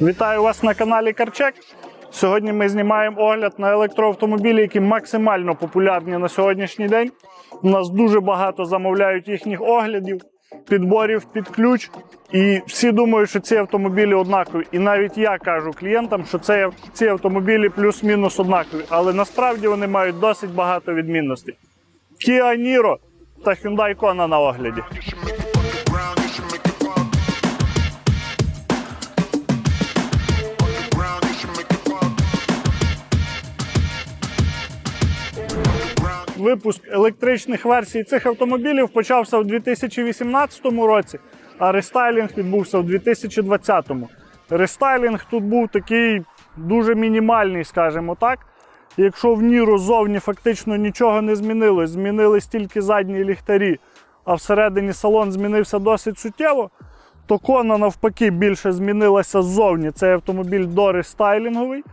Вітаю вас на каналі Карчек. Сьогодні ми знімаємо огляд на електроавтомобілі, які максимально популярні на сьогоднішній день. У нас дуже багато замовляють їхніх оглядів, підборів під ключ. І всі думають, що ці автомобілі однакові. І навіть я кажу клієнтам, що це, ці автомобілі плюс-мінус однакові. Але насправді вони мають досить багато відмінностей. Kia Niro та Hyundai Kona на огляді. Випуск електричних версій цих автомобілів почався в 2018 році, а рестайлінг відбувся в 2020. Рестайлінг тут був такий дуже мінімальний, скажімо так. Якщо в Ніру зовні фактично нічого не змінилось, змінились тільки задні ліхтарі, а всередині салон змінився досить суттєво, то Кона навпаки більше змінилася ззовні. Цей автомобіль дорестайлінговий,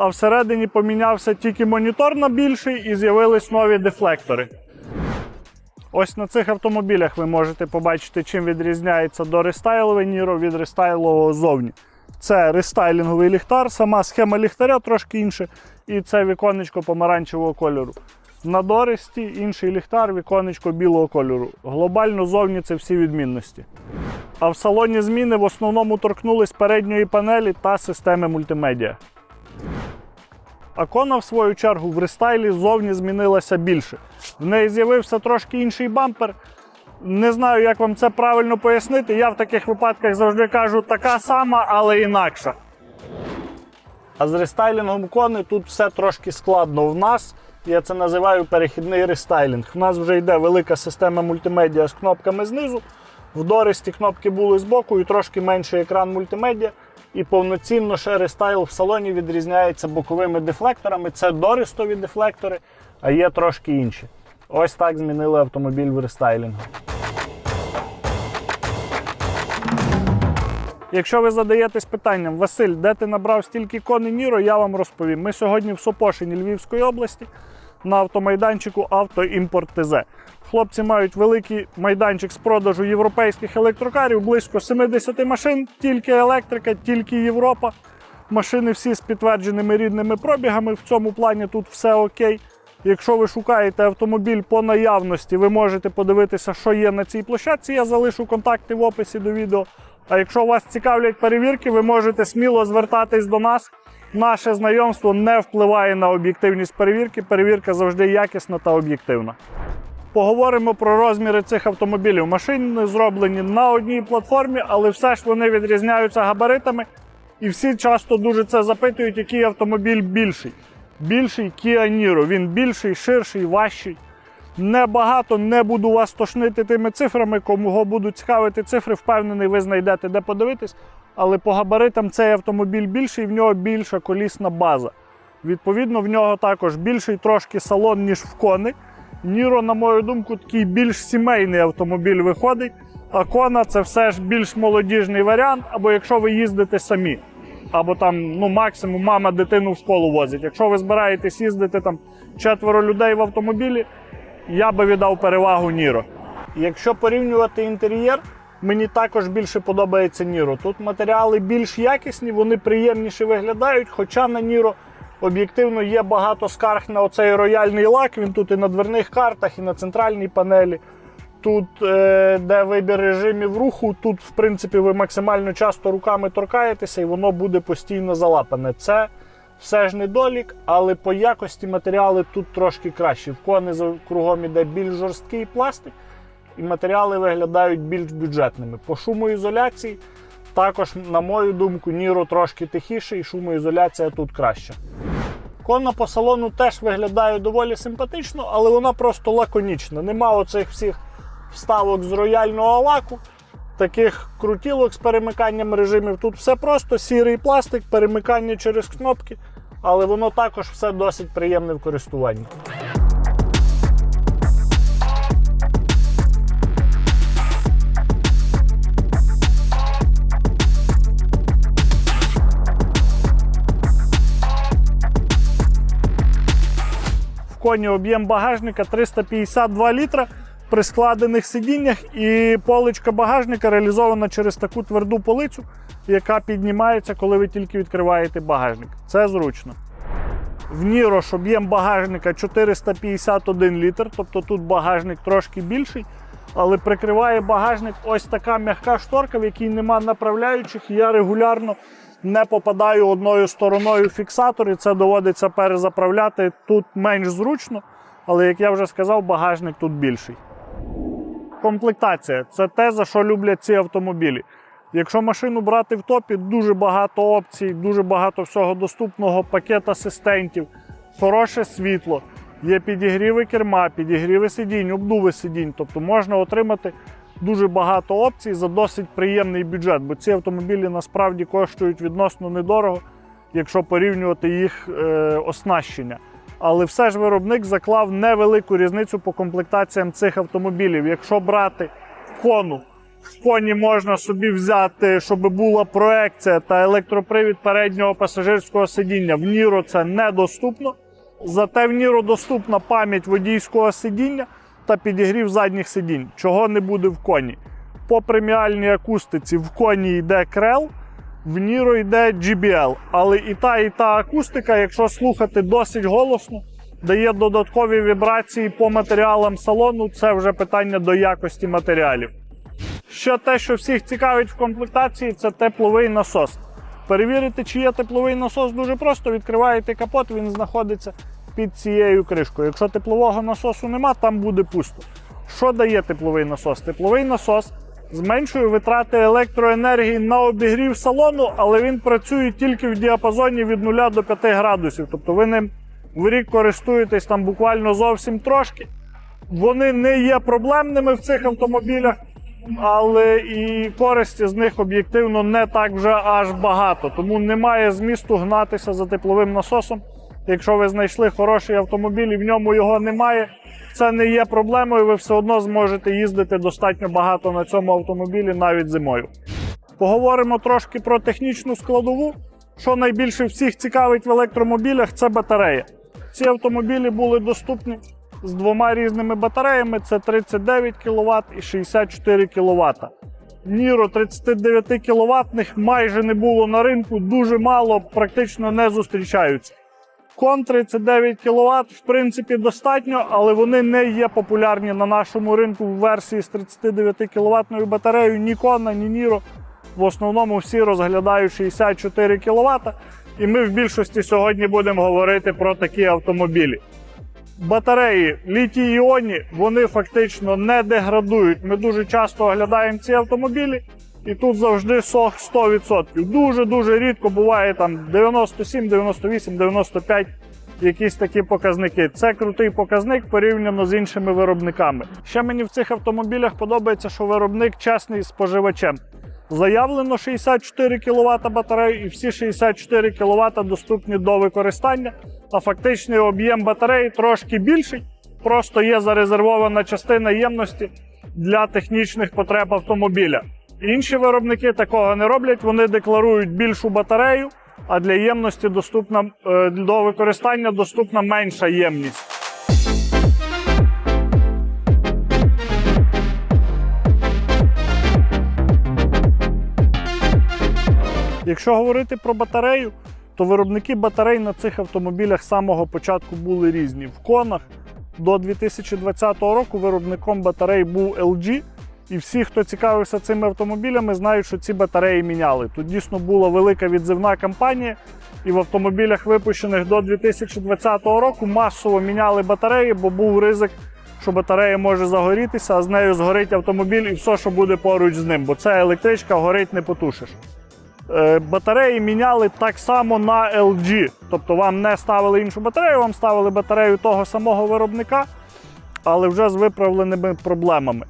а всередині помінявся тільки монітор на більший і з'явились нові дефлектори. Ось на цих автомобілях ви можете побачити, чим відрізняється дорестайловий Ніро від рестайлового зовні. Це рестайлінговий ліхтар, сама схема ліхтаря трошки інша, і це віконечко помаранчевого кольору. На Доресті інший ліхтар, віконечко білого кольору. Глобально зовні це всі відмінності. А в салоні зміни в основному торкнулись передньої панелі та системи мультимедіа. А Кона, в свою чергу, в рестайлі зовні змінилася більше. В неї з'явився трошки інший бампер. Не знаю, як вам це правильно пояснити. Я в таких випадках завжди кажу така сама, але інакша. А з рестайлінгом кони тут все трошки складно в нас. Я це називаю перехідний рестайлінг. У нас вже йде велика система мультимедіа з кнопками знизу. В Доресті кнопки були збоку і трошки менший екран мультимедіа. І повноцінно ще рестайл в салоні відрізняється боковими дефлекторами. Це дористові дефлектори, а є трошки інші. Ось так змінили автомобіль в рестайлінгу. Якщо ви задаєтесь питанням, Василь, де ти набрав стільки коней Ніро, я вам розповім. Ми сьогодні в Сопошині Львівської області на автомайданчику «Автоімпорт ТЗ». Хлопці мають великий майданчик з продажу європейських електрокарів, близько 70 машин, тільки електрика, тільки Європа. Машини всі з підтвердженими рідними пробігами. В цьому плані тут все окей. Якщо ви шукаєте автомобіль по наявності, ви можете подивитися, що є на цій площадці. Я залишу контакти в описі до відео. А якщо вас цікавлять перевірки, ви можете сміло звертатись до нас. Наше знайомство не впливає на об'єктивність перевірки. Перевірка завжди якісна та об'єктивна. Поговоримо про розміри цих автомобілів. Машини зроблені на одній платформі, але все ж вони відрізняються габаритами. І всі часто дуже це запитують, який автомобіль більший. Більший Kia Niro. Він більший, ширший, важчий. Небагато не буду вас тошнити тими цифрами. Кому будуть цікавити цифри, впевнений, ви знайдете де подивитись. Але по габаритам цей автомобіль більший, в нього більша колісна база. Відповідно, в нього також більший трошки салон, ніж в кони. Ніро, на мою думку, такий більш сімейний автомобіль виходить. А кона це все ж більш молодіжний варіант, або якщо ви їздите самі. Або там, ну, максимум мама дитину в школу возить. Якщо ви збираєтесь їздити там четверо людей в автомобілі, я би віддав перевагу Ніро. Якщо порівнювати інтер'єр, мені також більше подобається Ніро. Тут матеріали більш якісні, вони приємніше виглядають, хоча на Ніро об'єктивно є багато скарг на оцей рояльний лак. Він тут і на дверних картах, і на центральній панелі. Тут, е, де вибір режимів руху, тут, в принципі, ви максимально часто руками торкаєтеся і воно буде постійно залапане. Це все ж недолік, але по якості матеріали тут трошки кращі. В кони кругом іде більш жорсткий пластик, і матеріали виглядають більш бюджетними. По шумоізоляції, також, на мою думку, Ніро трошки тихіше, і шумоізоляція тут краща. Кона по салону теж виглядає доволі симпатично, але вона просто лаконічна. Нема оцих всіх вставок з рояльного лаку, таких крутілок з перемиканням режимів. Тут все просто сірий пластик, перемикання через кнопки, але воно також все досить приємне в користуванні. Коні об'єм багажника 352 літра. при складених сидіннях, і поличка багажника реалізована через таку тверду полицю, яка піднімається, коли ви тільки відкриваєте багажник. Це зручно. В Нірош об'єм багажника 451 літр, тобто тут багажник трошки більший, але прикриває багажник ось така м'яка шторка, в якій нема направляючих. Я регулярно не попадаю одною стороною в фіксатор, і це доводиться перезаправляти. Тут менш зручно, але як я вже сказав, багажник тут більший. Комплектація це те, за що люблять ці автомобілі. Якщо машину брати в топі, дуже багато опцій, дуже багато всього доступного, пакет асистентів, хороше світло, є підігріви керма, підігріви сидінь, обдуви сидінь. Тобто можна отримати дуже багато опцій за досить приємний бюджет, бо ці автомобілі насправді коштують відносно недорого, якщо порівнювати їх е, оснащення. Але все ж виробник заклав невелику різницю по комплектаціям цих автомобілів. Якщо брати кону, в коні можна собі взяти, щоб була проекція та електропривід переднього пасажирського сидіння. В Ніро це недоступно. Зате в Ніро доступна пам'ять водійського сидіння та підігрів задніх сидінь, чого не буде в коні. По преміальній акустиці в коні йде крел, в Ніро йде GBL. Але і та, і та акустика, якщо слухати досить голосно, дає додаткові вібрації по матеріалам салону. Це вже питання до якості матеріалів. Ще те, що всіх цікавить в комплектації, це тепловий насос. Перевірити, чи є тепловий насос, дуже просто. Відкриваєте капот, він знаходиться під цією кришкою. Якщо теплового насосу нема, там буде пусто. Що дає тепловий насос? Тепловий насос зменшує витрати електроенергії на обігрів салону, але він працює тільки в діапазоні від 0 до 5 градусів. Тобто ви ним в рік користуєтесь там буквально зовсім трошки. Вони не є проблемними в цих автомобілях, але і користі з них об'єктивно не так вже аж багато. Тому немає змісту гнатися за тепловим насосом. Якщо ви знайшли хороший автомобіль і в ньому його немає, це не є проблемою. Ви все одно зможете їздити достатньо багато на цьому автомобілі навіть зимою. Поговоримо трошки про технічну складову. Що найбільше всіх цікавить в електромобілях, це батарея. Ці автомобілі були доступні з двома різними батареями: це 39 кВт і 64 кВт. Ніро 39 кВт майже не було на ринку, дуже мало, практично не зустрічаються. Кон 39 кВт, в принципі, достатньо, але вони не є популярні на нашому ринку в версії з 39 кВт батареєю. Ні Кона, ні Ніро. В основному всі розглядають 64 кВт. І ми в більшості сьогодні будемо говорити про такі автомобілі. Батареї літій іонні вони фактично не деградують. Ми дуже часто оглядаємо ці автомобілі, і тут завжди сох 100%. Дуже дуже рідко буває там 97, 98, 95 якісь такі показники. Це крутий показник порівняно з іншими виробниками. Ще мені в цих автомобілях подобається, що виробник чесний споживачем. Заявлено 64 кВт батареї, і всі 64 кВт доступні до використання. А фактичний об'єм батареї трошки більший. Просто є зарезервована частина ємності для технічних потреб автомобіля. Інші виробники такого не роблять. Вони декларують більшу батарею, а для ємності доступна е, до використання доступна менша ємність. Якщо говорити про батарею, то виробники батарей на цих автомобілях з самого початку були різні. В конах до 2020 року виробником батарей був LG. І всі, хто цікавився цими автомобілями, знають, що ці батареї міняли. Тут дійсно була велика відзивна кампанія, і в автомобілях, випущених до 2020 року, масово міняли батареї, бо був ризик, що батарея може загорітися, а з нею згорить автомобіль і все, що буде поруч з ним, бо це електричка, горить не потушиш. Е, Батареї міняли так само на LG. Тобто вам не ставили іншу батарею, вам ставили батарею того самого виробника, але вже з виправленими проблемами.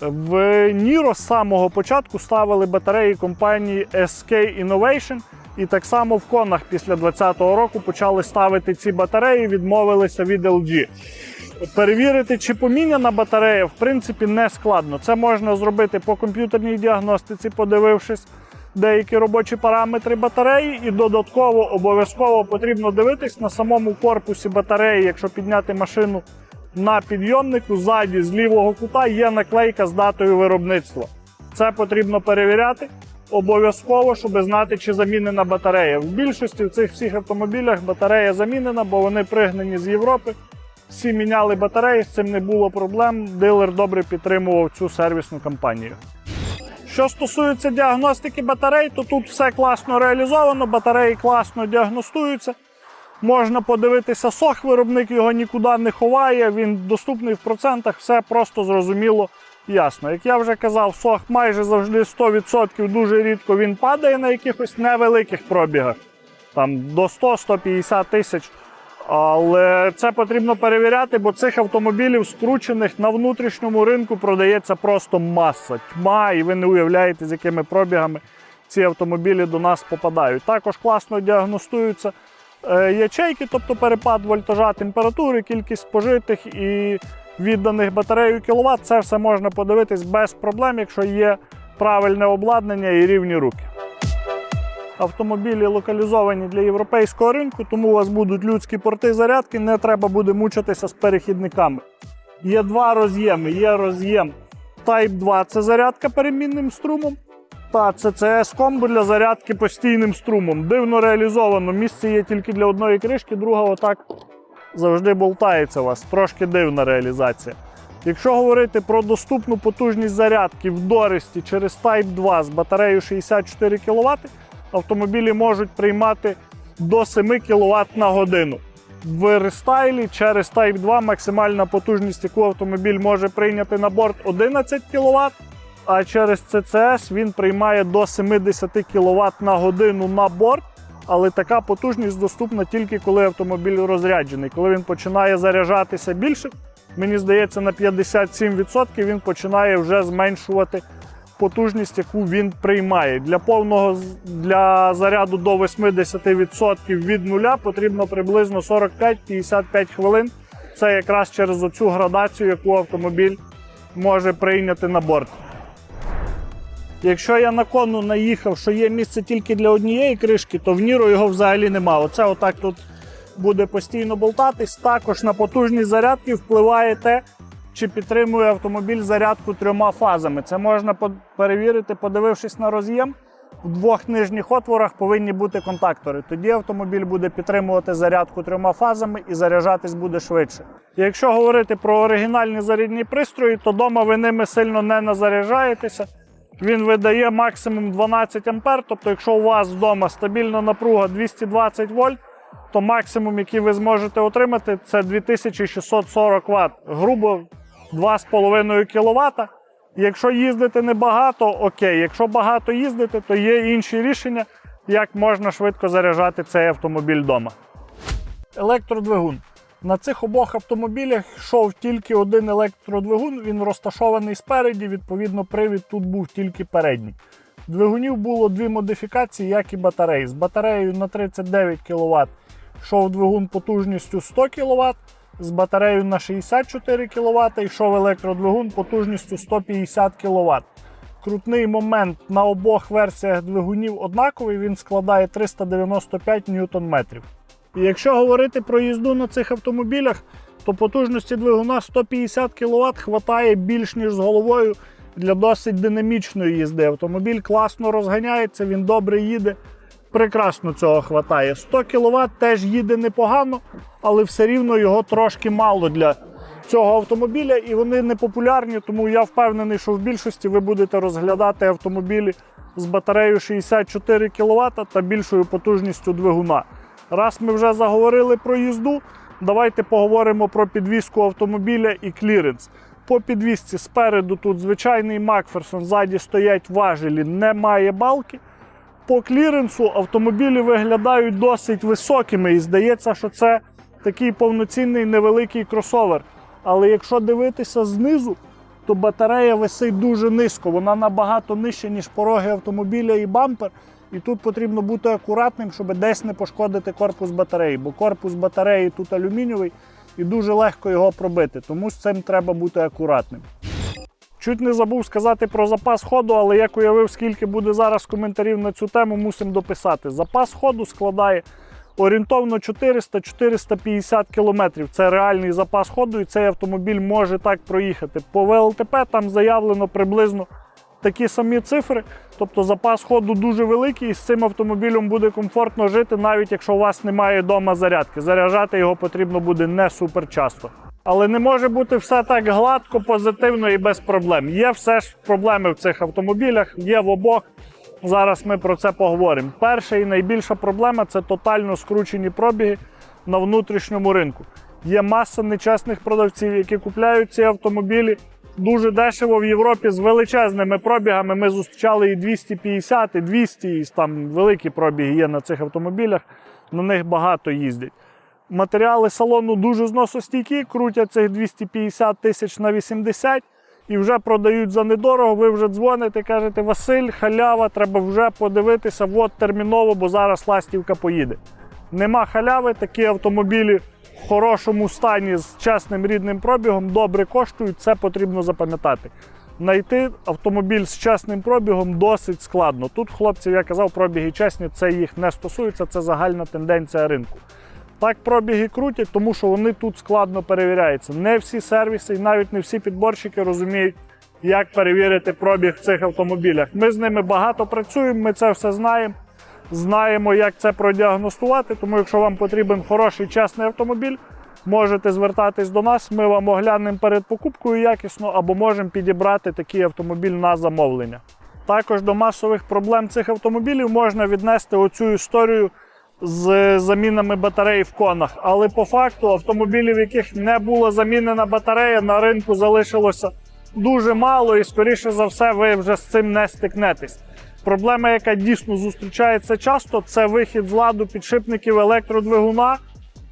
В Niro з самого початку ставили батареї компанії SK Innovation, і так само в конах після 2020 року почали ставити ці батареї, відмовилися від LG. Перевірити, чи поміняна батарея, в принципі, не складно. Це можна зробити по комп'ютерній діагностиці, подивившись деякі робочі параметри батареї, і додатково обов'язково потрібно дивитись на самому корпусі батареї, якщо підняти машину на підйомнику ззаді з лівого кута є наклейка з датою виробництва. Це потрібно перевіряти обов'язково, щоб знати, чи замінена батарея. В більшості в цих всіх автомобілях батарея замінена, бо вони пригнані з Європи. Всі міняли батареї, з цим не було проблем. Дилер добре підтримував цю сервісну кампанію. Що стосується діагностики батарей, то тут все класно реалізовано, батареї класно діагностуються. Можна подивитися сох, виробник його нікуди не ховає, він доступний в процентах, все просто зрозуміло, ясно. Як я вже казав, сох майже завжди 100%, дуже рідко він падає на якихось невеликих пробігах, там до 100-150 тисяч. Але це потрібно перевіряти, бо цих автомобілів скручених на внутрішньому ринку продається просто маса, тьма, і ви не уявляєте, з якими пробігами ці автомобілі до нас попадають. Також класно діагностуються ячейки, тобто перепад вольтажа, температури, кількість спожитих і відданих батарею кіловат. Це все можна подивитись без проблем, якщо є правильне обладнання і рівні руки. Автомобілі локалізовані для європейського ринку, тому у вас будуть людські порти зарядки, не треба буде мучитися з перехідниками. Є два роз'єми. Є роз'єм Type 2 це зарядка перемінним струмом. Та CCS комбо для зарядки постійним струмом. Дивно реалізовано. Місце є тільки для одної кришки, друга отак завжди болтається у вас. Трошки дивна реалізація. Якщо говорити про доступну потужність зарядки в Доресті через Type 2 з батареєю 64 кВт, автомобілі можуть приймати до 7 кВт на годину. В рестайлі через Type 2 максимальна потужність, яку автомобіль може прийняти на борт 11 кВт, а через CCS він приймає до 70 кВт на годину на борт. Але така потужність доступна тільки коли автомобіль розряджений. Коли він починає заряджатися більше, мені здається, на 57% він починає вже зменшувати потужність, яку він приймає. Для повного для заряду до 80% від нуля потрібно приблизно 45-55 хвилин. Це якраз через оцю градацію, яку автомобіль може прийняти на борт. Якщо я на кону наїхав, що є місце тільки для однієї кришки, то в Ніро його взагалі нема. Оце отак тут буде постійно болтатись. Також на потужність зарядки впливає те, чи підтримує автомобіль зарядку трьома фазами. Це можна перевірити, подивившись на роз'єм. В двох нижніх отворах повинні бути контактори. Тоді автомобіль буде підтримувати зарядку трьома фазами і заряджатись буде швидше. Якщо говорити про оригінальні зарядні пристрої, то вдома ви ними сильно не назаряджаєтеся. Він видає максимум 12 ампер, тобто, якщо у вас вдома стабільна напруга 220 вольт, то максимум, який ви зможете отримати, це 2640 Вт. Грубо 2,5 кВт. Якщо їздити небагато, окей. Якщо багато їздити, то є інші рішення, як можна швидко заряджати цей автомобіль вдома. Електродвигун. На цих обох автомобілях йшов тільки один електродвигун, він розташований спереді, відповідно, привід тут був тільки передній. Двигунів було дві модифікації, як і батареї. З батареєю на 39 кВт йшов двигун потужністю 100 кВт, з батареєю на 64 кВт йшов електродвигун потужністю 150 кВт. Крутний момент на обох версіях двигунів однаковий, він складає 395 ньютон-метрів. І якщо говорити про їзду на цих автомобілях, то потужності двигуна 150 кВт хватає більш ніж з головою для досить динамічної їзди. Автомобіль класно розганяється, він добре їде. Прекрасно цього хватає. 100 кВт теж їде непогано, але все рівно його трошки мало для цього автомобіля, і вони не популярні, тому я впевнений, що в більшості ви будете розглядати автомобілі з батареєю 64 кВт та більшою потужністю двигуна. Раз ми вже заговорили про їзду, давайте поговоримо про підвізку автомобіля і кліренс. По підвізці спереду тут звичайний Макферсон, ззаді стоять важелі, немає балки. По кліренсу автомобілі виглядають досить високими, і здається, що це такий повноцінний невеликий кросовер. Але якщо дивитися знизу, то батарея висить дуже низько. Вона набагато нижча, ніж пороги автомобіля і бампер. І тут потрібно бути акуратним, щоб десь не пошкодити корпус батареї, бо корпус батареї тут алюмінієвий і дуже легко його пробити. Тому з цим треба бути акуратним. Чуть не забув сказати про запас ходу, але як уявив, скільки буде зараз коментарів на цю тему, мусимо дописати. Запас ходу складає Орієнтовно 400-450 кілометрів. Це реальний запас ходу, і цей автомобіль може так проїхати. По ВЛТП там заявлено приблизно такі самі цифри. Тобто запас ходу дуже великий, і з цим автомобілем буде комфортно жити, навіть якщо у вас немає вдома зарядки. Заряджати його потрібно буде не супер часто. Але не може бути все так гладко, позитивно і без проблем. Є все ж проблеми в цих автомобілях, є в обох. Зараз ми про це поговоримо. Перша і найбільша проблема це тотально скручені пробіги на внутрішньому ринку. Є маса нечесних продавців, які купляють ці автомобілі дуже дешево в Європі з величезними пробігами. Ми зустрічали і 250, і 200, і там великі пробіги є на цих автомобілях. На них багато їздять. Матеріали салону дуже зносостійкі, крутять цих 250 тисяч на 80 і вже продають за недорого. Ви вже дзвоните, кажете, Василь, халява, треба вже подивитися, от терміново, бо зараз ластівка поїде. Нема халяви, такі автомобілі в хорошому стані з чесним рідним пробігом добре коштують, це потрібно запам'ятати. Найти автомобіль з чесним пробігом досить складно. Тут хлопців, я казав, пробіги чесні, це їх не стосується, це загальна тенденція ринку. Так пробіги крутять, тому що вони тут складно перевіряються. Не всі сервіси і навіть не всі підборщики розуміють, як перевірити пробіг в цих автомобілях. Ми з ними багато працюємо, ми це все знаємо. Знаємо, як це продіагностувати. Тому, якщо вам потрібен хороший чесний автомобіль, можете звертатись до нас. Ми вам оглянемо перед покупкою якісно або можемо підібрати такий автомобіль на замовлення. Також до масових проблем цих автомобілів можна віднести оцю історію з замінами батарей в конах. Але по факту автомобілів, в яких не була замінена батарея, на ринку залишилося дуже мало, і скоріше за все, ви вже з цим не стикнетесь. Проблема, яка дійсно зустрічається часто, це вихід з ладу підшипників електродвигуна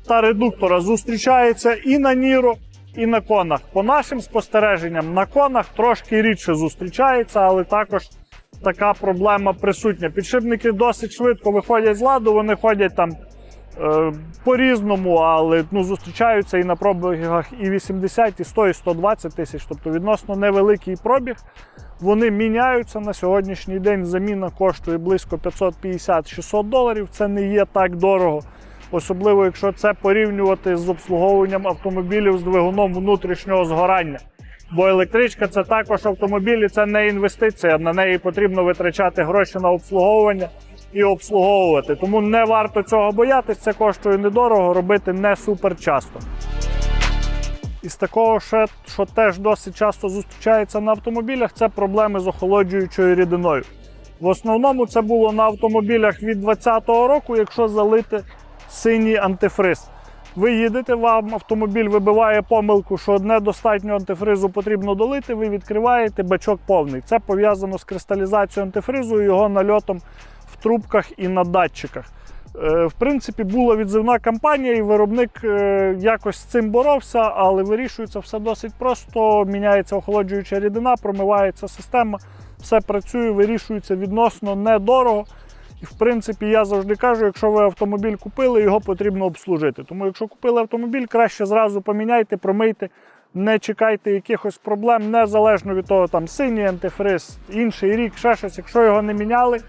та редуктора. Зустрічається і на Ніро, і на конах. По нашим спостереженням, на конах трошки рідше зустрічається, але також така проблема присутня. Підшипники досить швидко виходять з ладу, вони ходять там е, по-різному, але ну, зустрічаються і на пробігах і 80, і 100, і 120 тисяч, тобто відносно невеликий пробіг. Вони міняються на сьогоднішній день. Заміна коштує близько 550-600 доларів. Це не є так дорого. Особливо, якщо це порівнювати з обслуговуванням автомобілів з двигуном внутрішнього згорання. Бо електричка це також автомобілі, це не інвестиція. На неї потрібно витрачати гроші на обслуговування і обслуговувати. Тому не варто цього боятись, це коштує недорого, робити не супер часто. Із такого, ще, що теж досить часто зустрічається на автомобілях, це проблеми з охолоджуючою рідиною. В основному це було на автомобілях від 2020 року, якщо залити синій антифриз. Ви їдете, вам автомобіль вибиває помилку, що недостатньо антифризу потрібно долити, ви відкриваєте бачок повний. Це пов'язано з кристалізацією антифризу і його нальотом в трубках і на датчиках. Е, В принципі, була відзивна кампанія, і виробник е, якось з цим боровся, але вирішується все досить просто. Міняється охолоджуюча рідина, промивається система, все працює, вирішується відносно недорого. І в принципі, я завжди кажу, якщо ви автомобіль купили, його потрібно обслужити. Тому якщо купили автомобіль, краще зразу поміняйте, промийте, не чекайте якихось проблем, незалежно від того, там синій антифриз, інший рік, ще щось. Якщо його не міняли,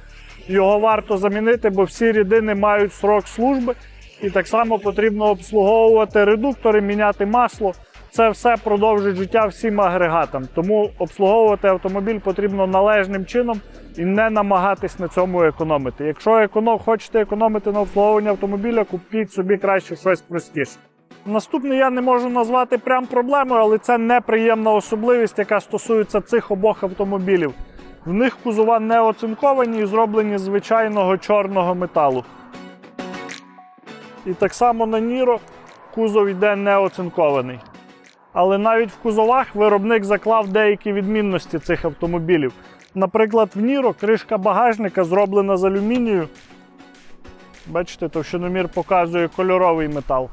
його варто замінити, бо всі рідини мають срок служби. І так само потрібно обслуговувати редуктори, міняти масло. Це все продовжить життя всім агрегатам. Тому обслуговувати автомобіль потрібно належним чином і не намагатись на цьому економити. Якщо економ, хочете економити на обслуговуванні автомобіля, купіть собі краще щось простіше. Наступне я не можу назвати прям проблемою, але це неприємна особливість, яка стосується цих обох автомобілів. В них кузова не оцинковані і зроблені з звичайного чорного металу. І так само на Ніро кузов йде не оцинкований. Але навіть в кузовах виробник заклав деякі відмінності цих автомобілів. Наприклад, в Ніро кришка багажника зроблена з алюмінію. Бачите, товщиномір показує кольоровий метал.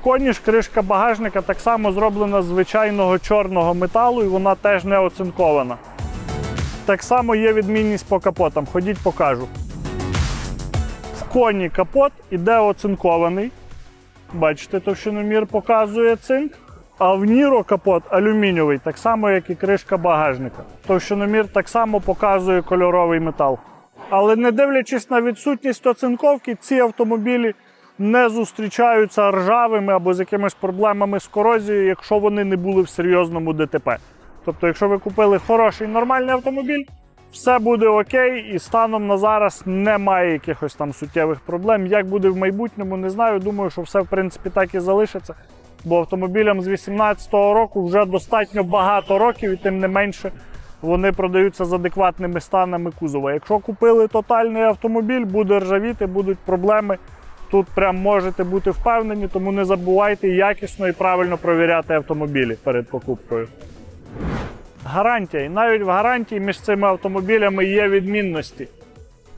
В коні ж кришка багажника так само зроблена з звичайного чорного металу і вона теж не оцинкована. Так само є відмінність по капотам. Ходіть покажу. В коні капот іде оцинкований. Бачите, товщиномір показує цинк. А в Ніро капот алюмінієвий, так само, як і кришка багажника. Товщиномір так само показує кольоровий метал. Але не дивлячись на відсутність оцинковки, ці автомобілі не зустрічаються ржавими або з якимись проблемами з корозією, якщо вони не були в серйозному ДТП. Тобто, якщо ви купили хороший нормальний автомобіль, все буде окей, і станом на зараз немає якихось там суттєвих проблем. Як буде в майбутньому, не знаю. Думаю, що все в принципі так і залишиться. Бо автомобілям з 2018 року вже достатньо багато років, і тим не менше вони продаються з адекватними станами кузова. Якщо купили тотальний автомобіль, буде ржавіти, будуть проблеми. Тут прям можете бути впевнені, тому не забувайте якісно і правильно провіряти автомобілі перед покупкою. Гарантія. І навіть в гарантії між цими автомобілями є відмінності.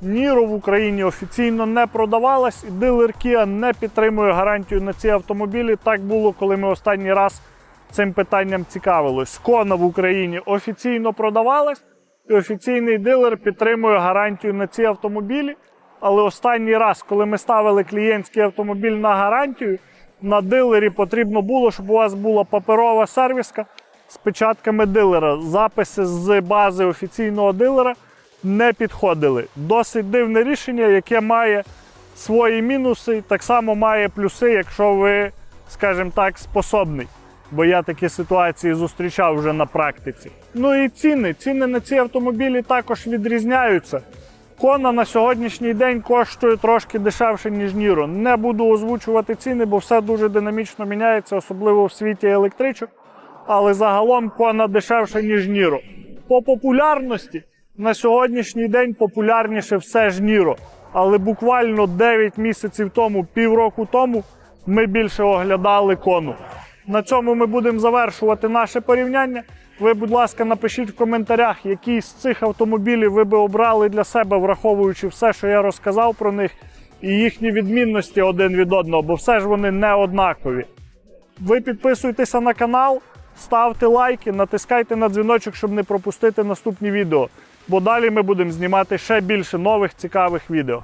Ніро в Україні офіційно не продавалась, і дилер Kia не підтримує гарантію на ці автомобілі. Так було, коли ми останній раз цим питанням цікавились. Кона в Україні офіційно продавалась, і офіційний дилер підтримує гарантію на ці автомобілі. Але останній раз, коли ми ставили клієнтський автомобіль на гарантію, на дилері потрібно було, щоб у вас була паперова сервіска з печатками дилера. Записи з бази офіційного дилера не підходили. Досить дивне рішення, яке має свої мінуси, так само має плюси, якщо ви, скажімо так, способний. Бо я такі ситуації зустрічав вже на практиці. Ну і ціни. Ціни на ці автомобілі також відрізняються. Кона на сьогоднішній день коштує трошки дешевше, ніж Ніро. Не буду озвучувати ціни, бо все дуже динамічно міняється, особливо в світі електричок. Але загалом Кона дешевше, ніж Ніро. По популярності на сьогоднішній день популярніше все ж Ніро. Але буквально 9 місяців тому, півроку тому, ми більше оглядали кону. На цьому ми будемо завершувати наше порівняння. Ви, будь ласка, напишіть в коментарях, які з цих автомобілів ви би обрали для себе, враховуючи все, що я розказав про них, і їхні відмінності один від одного, бо все ж вони не однакові. Ви підписуйтеся на канал, ставте лайки, натискайте на дзвіночок, щоб не пропустити наступні відео. Бо далі ми будемо знімати ще більше нових цікавих відео.